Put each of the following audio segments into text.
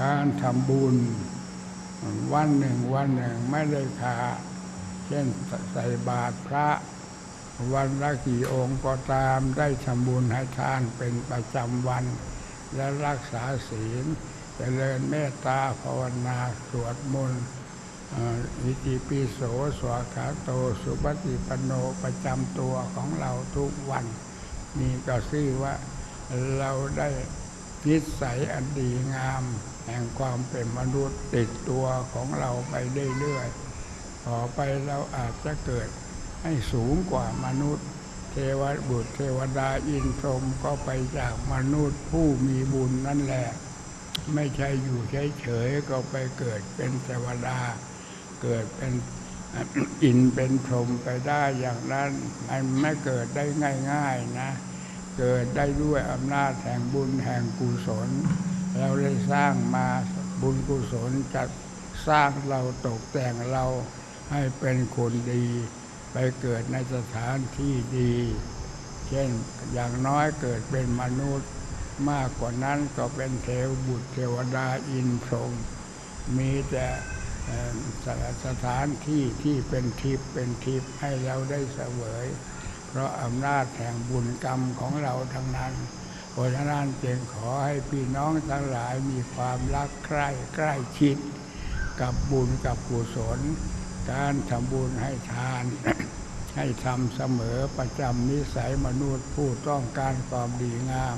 การทำบุญ วันหนึ่งวันหนึ่งไม่ได้ขาดเช่นใส่บาตรพระ วันละกี่องค์ก็ตามได้ทำบุญให้ทานเป็นประจำวัน และรักษาศีลเจริญเมตตาภาวนาสวดมนต์อิติปิโสสวขาโตสุปฏิปโนประจำตัวของเราทุกวัน นี่ก็ชื่อว่าเราได้ นิสัยอันดีงาม แห่งความเป็นมนุษย์ติดตัวของเราไปเรื่อยๆต่อไปเราอาจจะเกิดให้สูงกว่ามนุษย์ เทวบุตรเทวดาอินทรมก็ไปจากมนุษย์ผู้มีบุญนั่นแหละ ไม่ใช่อยู่เฉยๆก็ไปเกิดเป็นเทวดา เกิดเป็นอินเป็นพรหมไปได้อย่างนั้นมันไม่เกิดได้ง่าย ๆ นะ เกิดได้ด้วยอำนาจแห่งบุญแห่งกุศล เราได้สร้างมาบุญกุศลจะสร้างเราตกแต่งเราให้เป็นคนดี ไปเกิดในสถานที่ดี เช่นอย่างน้อยเกิดเป็นมนุษย์ มากกว่านั้นก็เป็นเทวบุตรเทวดาอินทรหมมีแต่สถานที่ที่เป็นทิพย์เป็นทิพย์ให้เราได้เสวย เพราะอำนาจแห่งบุญกรรมของเราทั้งนั้นเพราะฉะนั้นจึงขอให้พี่น้องทั้งหลายมีความรักใคร่ใกล้ชิด กับบุญกับกุศล การทำบุญให้ทาน ให้ทำเสมอประจำนิสัยมนุษย์ผู้ต้องการความดีงาม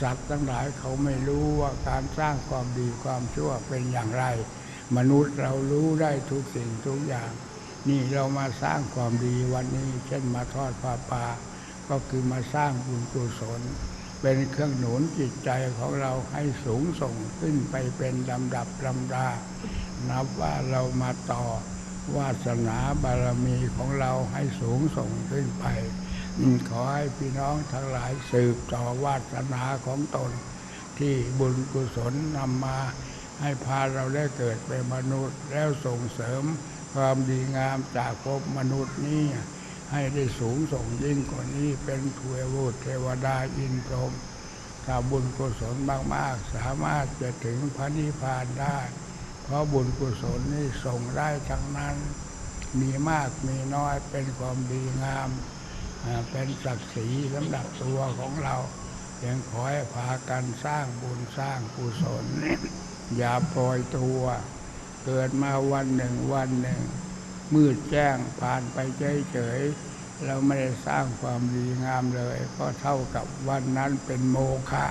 สัตว์ทั้งหลายเขาไม่รู้ว่าการสร้างความดีความชั่วเป็นอย่างไร มนุษย์เรารู้ได้ทุกสิ่งทุกอย่าง นี่เรามาสร้างความดีวันนี้ เช่นมาทอดผ้าป่าก็คือมาสร้างบุญกุศล เป็นเครื่องหนุนจิตใจของเราให้สูงส่งขึ้นไปเป็นลำดับลำดา นับว่าเรามาต่อวาสนาบารมีของเราให้สูงส่งขึ้นไป ขอให้พี่น้องทั้งหลายสืบต่อวาสนาของตน ที่บุญกุศลนำมาให้พาเราได้เกิดเป็นมนุษย์แล้วส่งเสริม ความดีงามจากภพมนุษย์นี้ ให้ได้สูงส่งยิ่งกว่านี้เป็นเทวดเทวดาอินทรหมถ้าบุญกุศลมาก ๆ สามารถจะถึงพระนิพพานได้ เพราะบุญกุศลนี่ส่งได้ทั้งนั้น มีมากมีน้อยเป็นความดีงาม เป็นศักดิ์ศรีสำหรับตัวของเรายังขอให้พากันสร้างบุญสร้างกุศลอย่าปล่อยตัว เกิดมาวันหนึ่งวันหนึ่ง มืดแจ้งผ่านไปเฉยๆเราไม่ได้สร้างความดีงามเลย ก็เท่ากับวันนั้นเป็นโมฆะ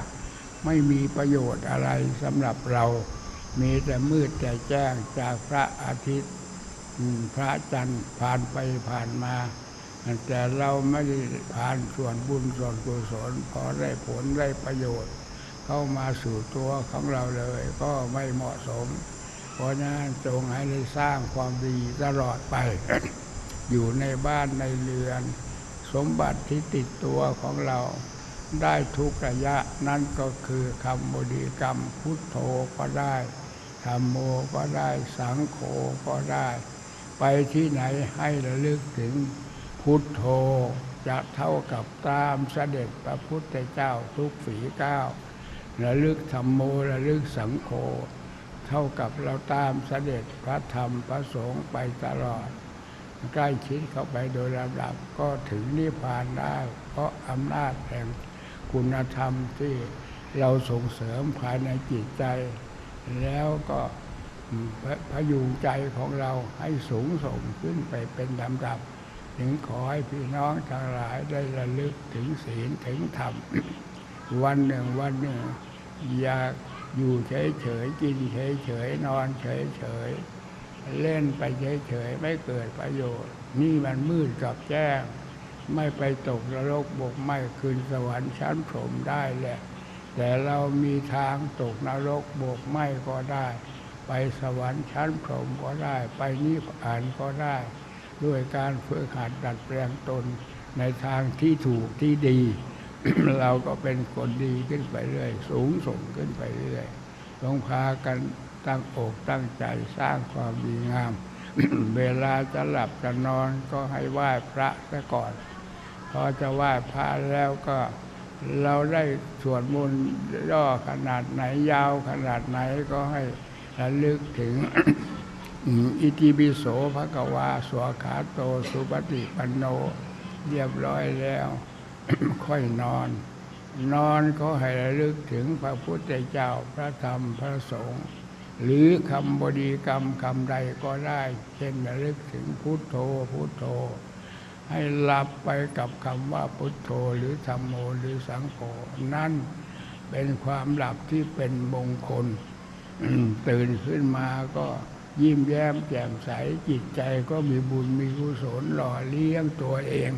ไม่มีประโยชน์อะไรสำหรับเรา มีแต่มืดแต่แจ้งจากพระอาทิตย์พระจันทร์ผ่านไปผ่านมา แต่เราไม่ได้ผ่านส่วนบุญส่วนกุศลพอได้ผลได้ประโยชน์ เข้ามาสู่ตัวของเราเลยก็ไม่เหมาะสม เพราะนั้นจงให้ได้สร้างความดีตลอดไป อยู่ในบ้านในเรือน สมบัติที่ติดตัวของเราได้ทุกระยะนั่นก็คือคำบดีกรรมพุทโธก็ได้ธรรมโมก็ได้สังโฆก็ได้ ไปที่ไหนให้ระลึกถึงพุทโธจะเท่ากับตามเสด็จพระพุทธเจ้าทุกฝีก้าวระลึกธรรมโมระลึกสังโฆ เท่ากับเราตามเสด็จพระธรรมพระสงฆ์ไปตลอด ใกล้ชิดเข้าไปโดยลำดับก็ถึงนิพพานได้ เพราะอำนาจแห่งคุณธรรมที่เราส่งเสริมภายในจิตใจ แล้วก็พยุงใจของเราให้สูงส่งขึ้นไปเป็นลำดับ ถึงขอให้พี่น้องทั้งหลายได้ระลึกถึงศีลถึงธรรม วันหนึ่งวันหนึ่งอยาก อยู่เฉยๆกินเฉยๆนอนเฉยๆเล่นไปเฉยๆไม่เกิดประโยชน์ นี่มันมืดกับแจ้ง ไม่ไปตกนรกบกไม่คืนสวรรค์ชั้นพรหมได้แหละ แต่เรามีทางตกนรกบกไม่ก็ได้ ไปสวรรค์ชั้นพรหมก็ได้ ไปนิพพานก็ได้ ด้วยการฝึกหัดดัดแปลงตนในทางที่ถูกที่ดี เราก็เป็นคนดีขึ้นไปเรื่อย สูงส่งขึ้นไปเรื่อยต้องพากันตั้งอกตั้งใจสร้างความดีงาม เวลาจะหลับจะนอนก็ให้ไหว้พระซะก่อน พอจะไหว้พระแล้วก็เราได้สวดมนต์ย่อขนาดไหนยาวขนาดไหนก็ให้ระลึกถึงอิติปิโสภะกวาสวขาโตสุปฏิปันโน เรียบร้อยแล้ว ค่อยนอน นอนก็ให้ระลึกถึงพระพุทธเจ้าพระธรรมพระสงฆ์หรือคำบดีกรรมคำใดก็ได้ เช่นระลึกถึงพุทโธพุทโธ ให้หลับไปกับคำว่าพุทโธหรือธรรมโมหรือสังโฆนั่นเป็นความหลับที่เป็นมงคลตื่นขึ้นมาก็ยิ้มแย้มแจ่มใสจิตใจก็มีบุญมีกุศลหล่อเลี้ยงตัวเอง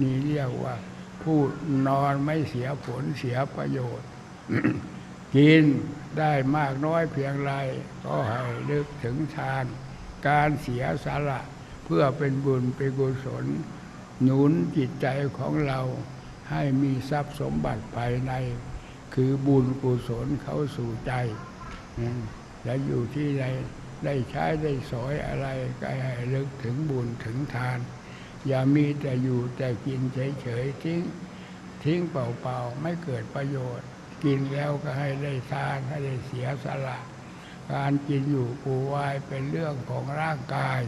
นี่เรียกว่า ผู้นอนไม่เสียผลเสียประโยชน์ กินได้มากน้อยเพียงไร ก็ให้นึกถึงทาน การเสียสละเพื่อเป็นบุญเป็นกุศล หนุนจิตใจของเราให้มีทรัพย์สมบัติภายใน คือบุญกุศลเข้าสู่ใจจะอยู่ที่ใดได้ใช้ได้สอยอะไรก็ให้ลึกถึงบุญถึงทาน อย่ามีแต่อยู่แต่กินเฉยๆทิ้งทิ้งเปล่าๆไม่เกิดประโยชน์ กินแล้วก็ให้ได้ทานให้ได้เสียสละ การกินอยู่ปูวายเป็นเรื่องของร่างกาย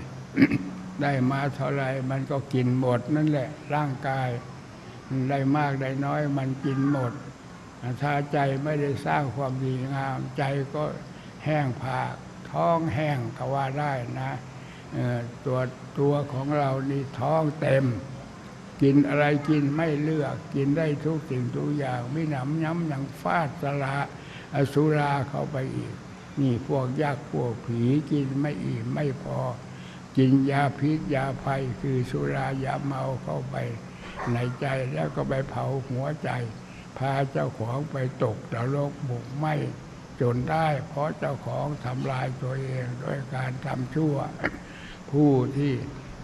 ได้มาเท่าไรมันก็กินหมดนั่นแหละร่างกายได้มากได้น้อยมันกินหมด ถ้าใจไม่ได้สร้างความดีงาม ใจก็แห้งผากท้องแห้งก็ว่าได้นะ ตัวตัวของเรานี่ท้องเต็ม กินอะไรกินไม่เลือก กินได้ทุกสิ่งทุกอย่างไม่หนำย้ำอย่างฟาดสละอสุราเข้าไปอีก นี่พวกยักษ์พวกผีกินไม่อิ่มไม่พอ กินยาพิษยาภัยคือสุรายาเมาเข้าไปในใจแล้วก็ไปเผาหัวใจ พาเจ้าของไปตกนรกบุกไหมจนได้ เพราะเจ้าของทำลายตัวเองด้วยการทำชั่ว ผู้ที่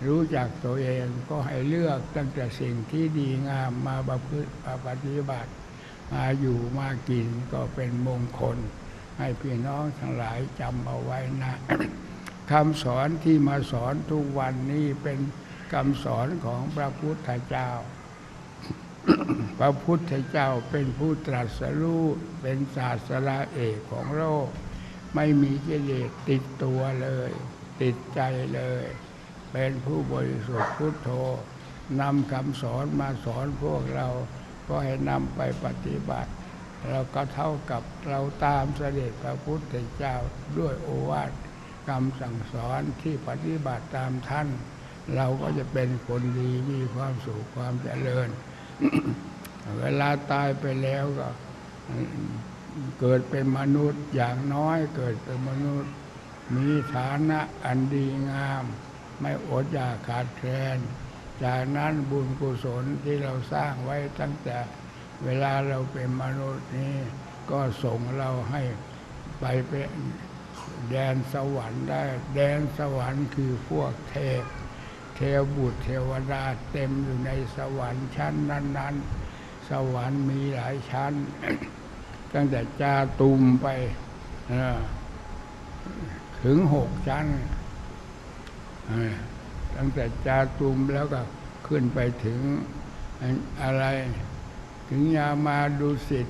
รู้จักตัวเองก็ให้เลือกตั้งแต่สิ่งที่ดีงามมาประพฤติปฏิบัติ มาอยู่มากินก็เป็นมงคล ให้พี่น้องทั้งหลายจำเอาไว้นะคำสอนที่มาสอนทุกวันนี้เป็นคำสอนของพระพุทธเจ้า พระพุทธเจ้าเป็นผู้ตรัสรู้เป็นศาสนาเอกของโลก ไม่มีกิเลสติดตัวเลย ติดใจเลย เป็นผู้บริสุทธิ์พุทโธนำคำสอนมาสอนพวกเรา ก็ให้นำไปปฏิบัติ เราก็เท่ากับเราตามเสด็จพระพุทธเจ้าด้วยโอวาทคำสั่งสอนที่ปฏิบัติตามท่าน เราก็จะเป็นคนดีมีความสุขความเจริญ เวลาตายไปแล้วก็เกิดเป็นมนุษย์อย่างน้อยเกิดเป็นมนุษย์ มีฐานะอันดีงาม ไม่อดอยากขาดแคลนจากนั้นบุญกุศลที่เราสร้างไว้ตั้งแต่เวลาเราเป็นมนุษย์นี้ก็ส่งเราให้ไปเป็นแดนสวรรค์ได้ แดนสวรรค์คือพวกเทพ เทวบุตรเทวดาเต็มอยู่ในสวรรค์ชั้นนั้น ๆ สวรรค์มีหลายชั้น ตั้งแต่จาตุมไปอ ถึงหกชั้นตั้งแต่จาตุมแล้วก็ขึ้นไปถึงอะไร ถึงยามาดุสิต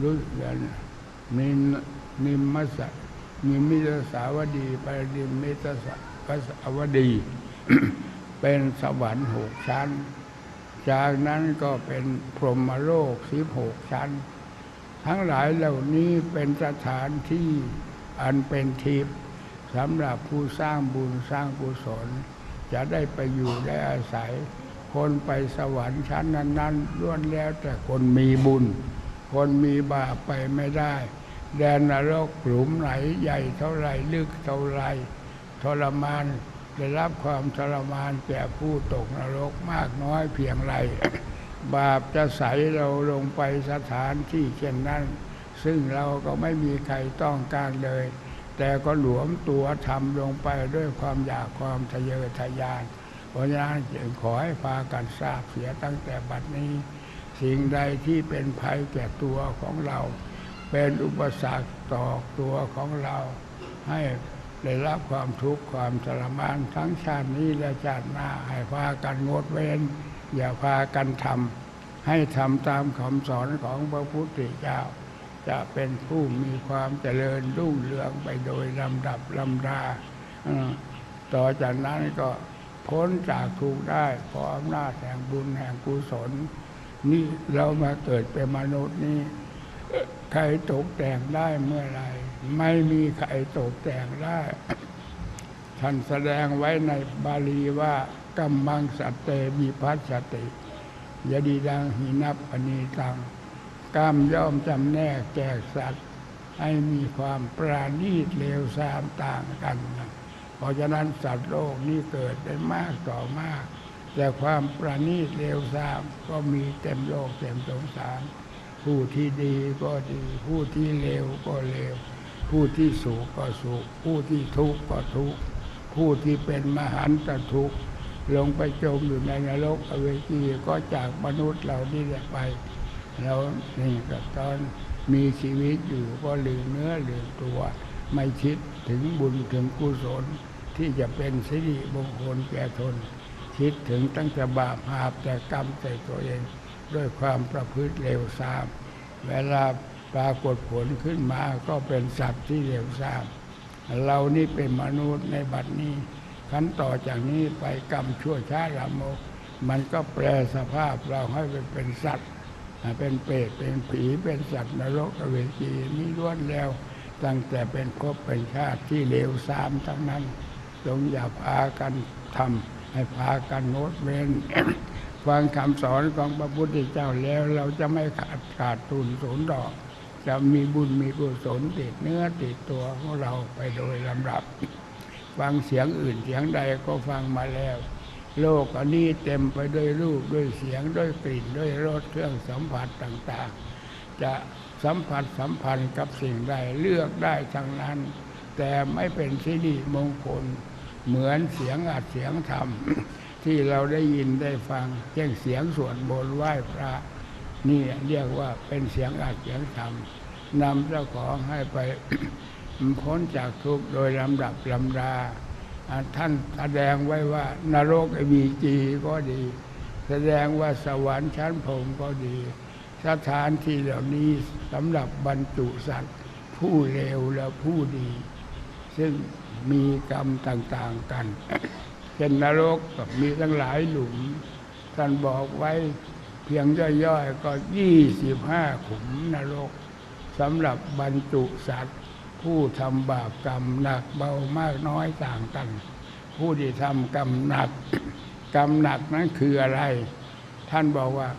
รู้นิมนิมมสนิมิตสาวดีปริมิตสาวดี เป็นสวรรค์หกชั้น จากนั้นก็เป็นพรหมโลกสิบหกชั้น ทั้งหลายเหล่านี้เป็นสถานที่อันเป็นทิพย์ สำหรับผู้สร้างบุญสร้างกุศล จะได้ไปอยู่ได้อาศัย คนไปสวรรค์ชั้นนั้นๆล้วนแล้วแต่คนมีบุญ คนมีบาปไปไม่ได้ แดนนรกหลุมไหนใหญ่เท่าไรลึกเท่าไรทรมานได้รับความทรมานแก่ผู้ตกนรกมากน้อยเพียงไร บาปจะใสเราลงไปสถานที่เช่นนั้น ซึ่งเราก็ไม่มีใครต้องการเลย แต่ก็หลวมตัวทำลงไปด้วยความอยากความทะเยอทะยานเพราะฉะนั้นจึงขอให้พากันทราบเสียตั้งแต่บัดนี้ สิ่งใดที่เป็นภัยแก่ตัวของเรา เป็นอุปสรรคต่อตัวของเราให้ได้รับความทุกข์ความทรมานทั้งชาตินี้และชาติหน้าให้พากันงดเว้น อย่าพากันทำให้ทำตามคำสอนของพระพุทธเจ้า จะเป็นผู้มีความเจริญรุ่งเรืองไปโดยลำดับลำดาต่อจากนั้นก็พ้นจากทุกข์ได้พราะอำนาจแห่งบุญแห่งกุศล นี่เรามาเกิดเป็นมนุษย์นี่ใครตกแต่งได้เมื่อไรไม่มีใครตกแต่งได้ ท่านแสดงไว้ในบาลีว่ากัมมังสัตเตวิพัสสติยดีดังหินับอนีตัง กรรมย่อมจำแนกแจกสัตว์ ให้มีความปราณีตเลวทรามต่างกัน เพราะฉะนั้นสัตว์โลกนี้เกิดได้มากต่อมาก แต่ความประณีตเลวทรามก็มีเต็มโลกเต็มสงสาร ผู้ที่ดีก็ดี ผู้ที่เลวก็เลว ผู้ที่สุขก็สุข ผู้ที่ทุกข์ก็ทุกข์ ผู้ที่เป็นมหันตทุกข์ลงไปจมอยู่ในนรกอเวจีก็จากมนุษย์เหล่านี้ไป แล้วนี่ก็ตอนมีชีวิตอยู่ก็ลืมเนื้อลืมตัว ไม่คิดถึงบุญถึงกุศลที่จะเป็นสิริมงคลแก่ตนคิดถึงตั้งแต่บาปหาบแต่กรรมแต่ตัวเอง ด้วยความประพฤติเลวทราม เวลาปรากฏผลขึ้นมาก็เป็นสัตว์ที่เลวทราม เรานี่เป็นมนุษย์ในบัดนี้ขั้นต่อจากนี้ไปกรรมชั่วช้าละโมก มันก็แปลสภาพเราให้ไปเป็นสัตว์ เป็นเปรตเป็นผีเป็นสัตว์นรกเวจีนี่ล้วนแล้ว ตั้งแต่เป็นภพเป็นชาติที่เลวทรามทั้งนั้นจงอย่าพากันทำให้พากันงดเว้นฟังคำสอนของพระพุทธเจ้าแล้วเราจะไม่ขาดขาดทุนสูญดอก จะมีบุญมีกุศลติดเนื้อติดตัวของเราไปโดยลำดับ ฟังเสียงอื่นเสียงใดก็ฟังมาแล้ว โลกอันนี้เต็มไปด้วยรูปด้วยเสียงด้วยกลิ่นด้วยรสเครื่องสัมผัสต่างๆ จะสัมผัสสัมพันธ์กับสิ่งใดเลือกได้ทั้งนั้น แต่ไม่เป็นสิริมงคล เหมือนเสียงอัดเสียงธรรม ที่เราได้ยินได้ฟังเช่นเสียงสวดมนต์ไหว้พระนี่เรียกว่าเป็นเสียงอัดเสียงธรรมนำเจ้าของให้ไปพ้นจากทุกข์โดยลำดับลำดา ท่านแสดงไว้ว่านรกวีจีก็ดี แสดงว่าสวรรค์ชั้นพรมก็ดี สถานที่เหล่านี้สำหรับบรรจุสัตว์ ผู้เลวและผู้ดี ซึ่งมีกรรมต่างๆกันเช่นนรกก็มีทั้งหลายหลุม ท่านบอกไว้เพียงย่อยๆก็ยี่สิบห้าขุมนรกสำหรับบรรจุสัตว์ ผู้ทำบาปกรรมหนักเบามากน้อยต่างกัน ผู้ที่ทำกรรมหนัก กรรมหนักนั้นคืออะไร ท่านบอกว่า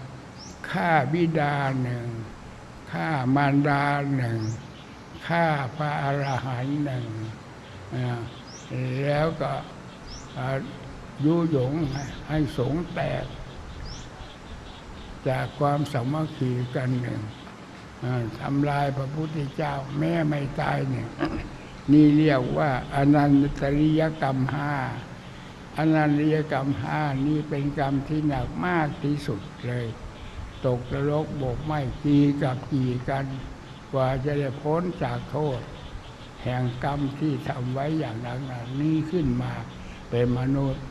ฆ่าบิดาหนึ่งฆ่ามารดาหนึ่งฆ่าพระอรหันต์หนึ่งแล้วก็ยุยงให้สงแตก จากความสามัคคีกันหนึ่ง ทำลายพระพุทธเจ้าแม่ไม่ตายเนี่ยนี่เรียกว่าอนันตริยกรรมห้าอนันตริยกรรมห้านี่เป็นกรรมที่หนักมากที่สุดเลย ตกนรกบกไม่ตีกับกี่กัน กว่าจะได้พ้นจากโทษ แห่งกรรมที่ทำไว้อย่างหนักหนานี้ขึ้นมาเป็นมนุษย์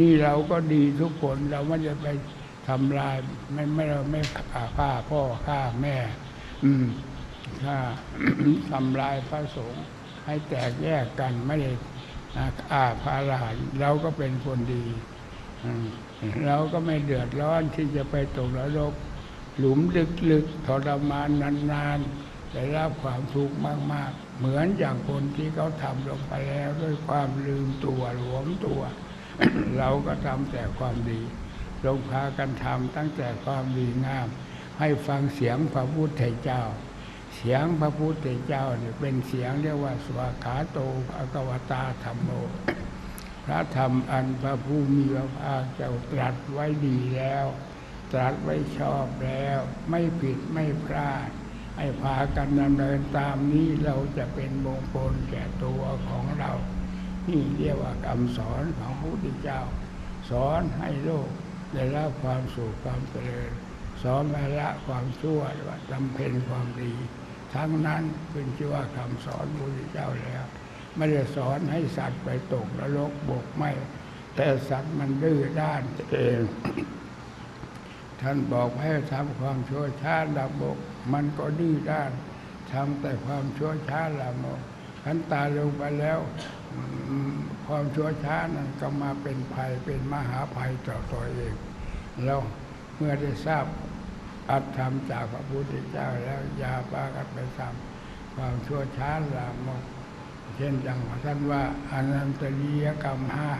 นี่เราก็ดีทุกคนเราไม่จะไปทำลายไม่ไม่เราไม่ฆ่าพ่อฆ่าแม่ อืมฆ่าทำลายพระสงฆ์ให้แตกแยกกันไม่ได้อาพาลานเราก็เป็นคนดีอืมเราก็ไม่เดือดร้อนที่จะไปตกนรกหลุมลึกๆทรมานนานๆได้รับความทุกข์มาก ๆ เหมือนอย่างคนที่เขาทำลงไปแล้ว ด้วยความลืมตัวหลวมตัว เราก็ทำแต่ความดีลงพากันทำตั้งแต่ความดีงาม ให้ฟังเสียงพระพุทธเจ้า เสียงพระพุทธเจ้าเนี่ยเป็นเสียงเรียกว่าสวาขาโตภะกวตาธรรมโมพระธรรมอันพระผู้มีพระภาคเจ้าตรัสไว้ดีแล้ว ตรัสไว้ชอบแล้ว ไม่ผิดไม่พลาดให้พากันดำเนินตามนี้เราจะเป็นมงคลแก่ตัวของเรา นี่เรียกว่าคำสอนของพระพุทธเจ้า สอนให้โลกได้รับความสุขความเจริญ สอนให้ละความชั่วว่าจำเพ็ญความดี ทั้งนั้นเป็นชื่อว่าคำสอนพระพุทธเจ้าแล้ว ไม่ได้สอนให้สัตว์ไปตกนรกบกไม่ แต่สัตว์มันดื้อด้านเองท่านบอกให้ทำความชั่วช้าละบก มันก็ดื้อด้านทำแต่ความชั่วช้าละโมกขันตายลงไปแล้ว ความชั่วช้านั้นก็มาเป็นภัยเป็นมหาภัยต่อตัวเองแล้วเมื่อได้ทราบ อัตธรรมจากพระพุทธเจ้าแล้วยาปากันไปทำความชั่วช้าละโมกเช่นอย่างท่านว่าอนันตริยกรรมห้า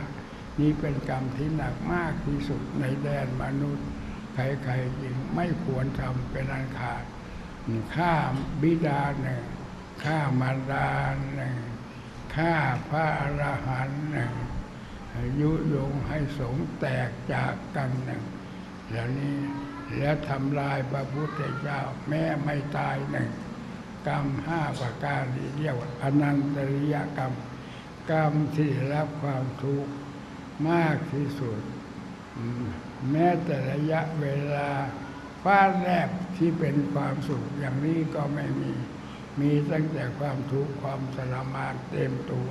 นี้เป็นกรรมที่หนักมากที่สุดในแดนมนุษย์ ใครๆจริงไม่ควรทำเป็นอันขาดฆ่าบิดาหนึ่งฆ่ามารดาหนึ่งฆ่าพระอรหันต์หนึ่งยุยงให้สงแตกจากกันหนึ่งแล้วนี้ แล้วทำลายพระพุทธเจ้าแม้ไม่ตายหนึ่งกรรมห้าประการที่เรียกว่าอนันตริยกรรม กรรมที่รับความทุกข์มากที่สุด แม้แต่ระยะเวลาฟ้าแลบที่เป็นความสุขอย่างนี้ก็ไม่มี มีตั้งแต่ความทุกข์ความทรมานเต็มตัว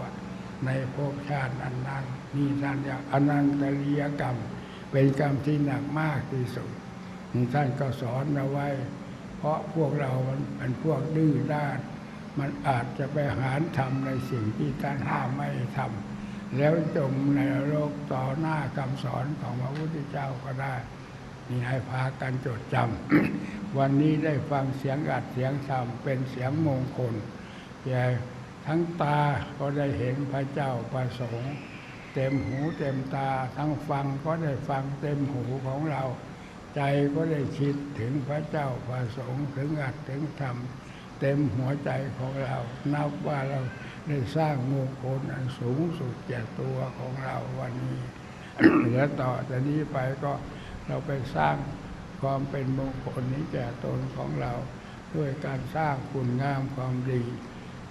ในภพชาตินั้นๆนี่ท่านเรียกอนันตริยกรรม เป็นกรรมที่หนักมากที่สุด ท่านก็สอนเอาไว้ เพราะพวกเรามันเป็นพวกดื้อด้าน มันอาจจะไปหารทำในสิ่งที่ท่านห้ามไม่ทำแล้วจมในนรกต่อหน้าคำสอนของพระพุทธเจ้าก็ได้นี่ให้พากันจดจำวันนี้ได้ฟังเสียงอัดเสียงธรรมเป็นเสียงมงคลแก่ทั้งตาก็ได้เห็นพระเจ้าประสงค์ เต็มหูเต็มตาทั้งฟังก็ได้ฟังเต็มหูของเรา ใจก็ได้คิดถึงพระเจ้าประสงค์ถึงอัดถึงธรรม เต็มหัวใจของเรา นับว่าเราได้สร้างมงคลอันสูงสุดแก่ตัวของเราวันนี้แล้วต่อจากนี้ไปก็เราไปสร้างความเป็นมงคลนี้แก่ตนของเรา ด้วยการสร้างคุณงามความดี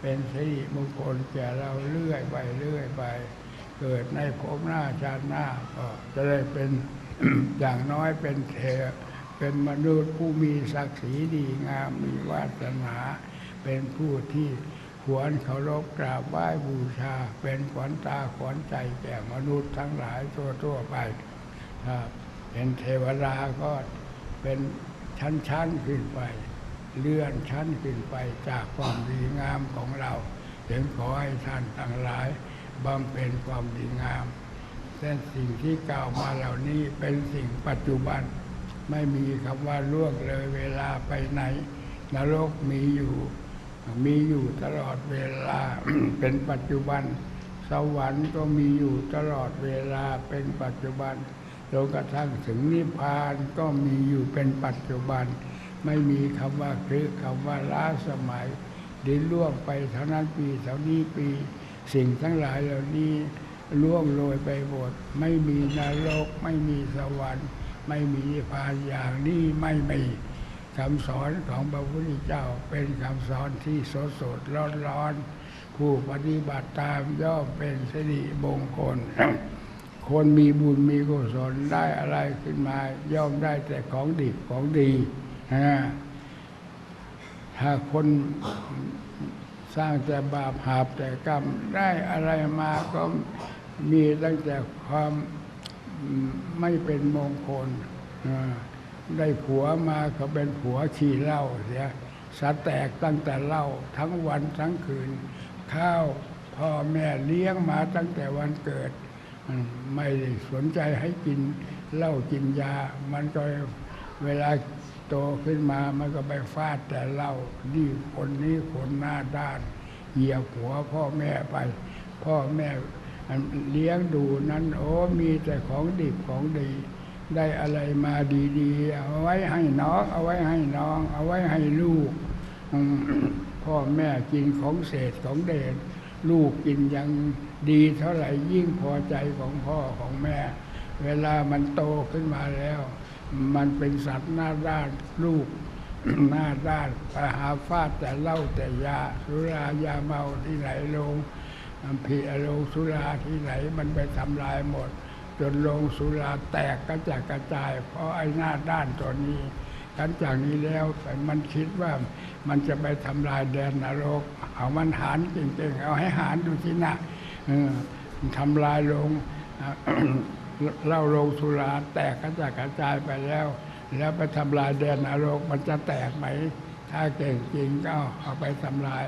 เป็นสิริมงคลแก่เราเรื่อยไปเรื่อยไป เกิดในภพหน้าชาติหน้าก็จะได้เป็น อย่างน้อยเป็นเทเป็นมนุษย์ผู้มีศักดิ์ศรีดีงามมีวาสนา เป็นผู้ที่ควรเคารพกราบไหว้บูชา เป็นขวัญตาขวัญใจแก่มนุษย์ทั้งหลายทั่วๆไปถ้าเป็นเทวดาก็เป็นชั้นๆขึ้นไป เลื่อนชั้นขึ้นไปจากความดีงามของเรา ถึงขอให้ท่านทั้งหลายบำเพ็ญความดีงาม แต่สิ่งที่กล่าวมาเหล่านี้เป็นสิ่งปัจจุบัน ไม่มีคำว่าล่วงเลยเวลาไปไหนนรกมีอยู่ มีอยู่ตลอดเวลาเป็นปัจจุบัน สวรรค์ก็มีอยู่ตลอดเวลาเป็นปัจจุบันจนกระทั่งถึงนิพพานก็มีอยู่เป็นปัจจุบัน ไม่มีคำว่าคือคำว่าล้าสมัย ดินล่วงไปเท่านั้นปีเท่านี้ปี สิ่งทั้งหลายเหล่านี้ ล่วงโรยไปหมดไม่มีนรก ไม่มีสวรรค์ ไม่มีพานอย่างนี้ไม่มีคำสอนของพระพุทธเจ้าเป็นคำสอนที่สดสดร้อนร้อนผู้ปฏิบัติตามย่อมเป็นสิริมงคล คนมีบุญมีกุศลได้อะไรขึ้นมา ย่อมได้แต่ของดีของดีนะถ้าคนสร้างแต่บาปหาบแต่กรรมได้อะไรมาก็ มีตั้งแต่ความไม่เป็นมงคลได้ผัวมาก็เป็นผัวขี้เหล้าเสียสะแตกตั้งแต่เหล้าทั้งวันทั้งคืน ข้าวพ่อแม่เลี้ยงมาตั้งแต่วันเกิด ไม่สนใจให้กินเหล้ากินยา มันก็เวลาโตขึ้นมามันก็ไปฟาดแต่เหล้านี่คนนี้คนหน้าด้าน เหยียบหัวพ่อแม่ไป พ่อแม่ เลี้ยงดูนั้น โอ้มีแต่ของดิบของดี ได้อะไรมาดีๆ เอาไว้ให้น้อง เอาไว้ให้น้อง เอาไว้ให้ลูก พ่อแม่กินของเศษของเดชลูกกินยังดีเท่าไหร่ยิ่งพอใจของพ่อของแม่ เวลามันโตขึ้นมาแล้ว มันเป็นสัตว์หน้าด้านลูกหน้าด้านไปหาฟาดแต่เหล้าแต่ยาสุรายาเมาที่ไหนลง ผีลงสุราที่ไหนมันไปทำลายหมด จนลงสุราแตกกระจายกระจาย เพราะไอ้หน้าด้านตัวนี้หลังจากนี้แล้วมันคิดว่ามันจะไปทำลายแดนนรก เอามันหารจริงๆเอาให้หารดูที่หน้าเออทำลายลงเล่าโรงสุราแตกกระจายกระจายไปแล้ว แล้วไปทำลายแดนนรก มันจะแตกไหม ถ้าเก่งจริงก็เอาไปทำลาย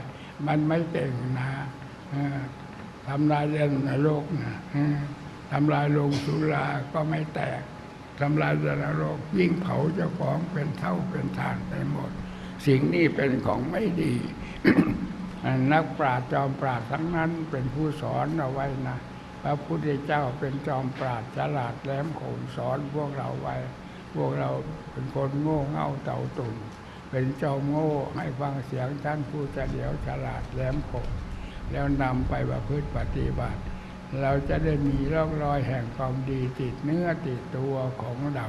มันไม่เก่งนะ ทำลายแดนนรกนะทำลายโรงสุราก็ไม่แตกทำลายแดนนรกยิ่งเผาเจ้าของเป็นเท่าเป็นทานไปหมด สิ่งนี้เป็นของไม่ดี นักปราชญ์จอมปราชญ์ทั้งนั้นเป็นผู้สอนเอาไว้นะพระพุทธเจ้าเป็นจอมปราดฉลาดแหลมคมสอนพวกเราไว้ พวกเราเป็นคนโง่เง่าเต่าตุ่นเป็นจอมโง่ให้ฟังเสียงท่านผู้เฉลียวฉลาดแหลมคม แล้วนำไปประพฤติปฏิบัติ เราจะได้มีร่องรอยแห่งความดีติดเนื้อติดตัวของเรา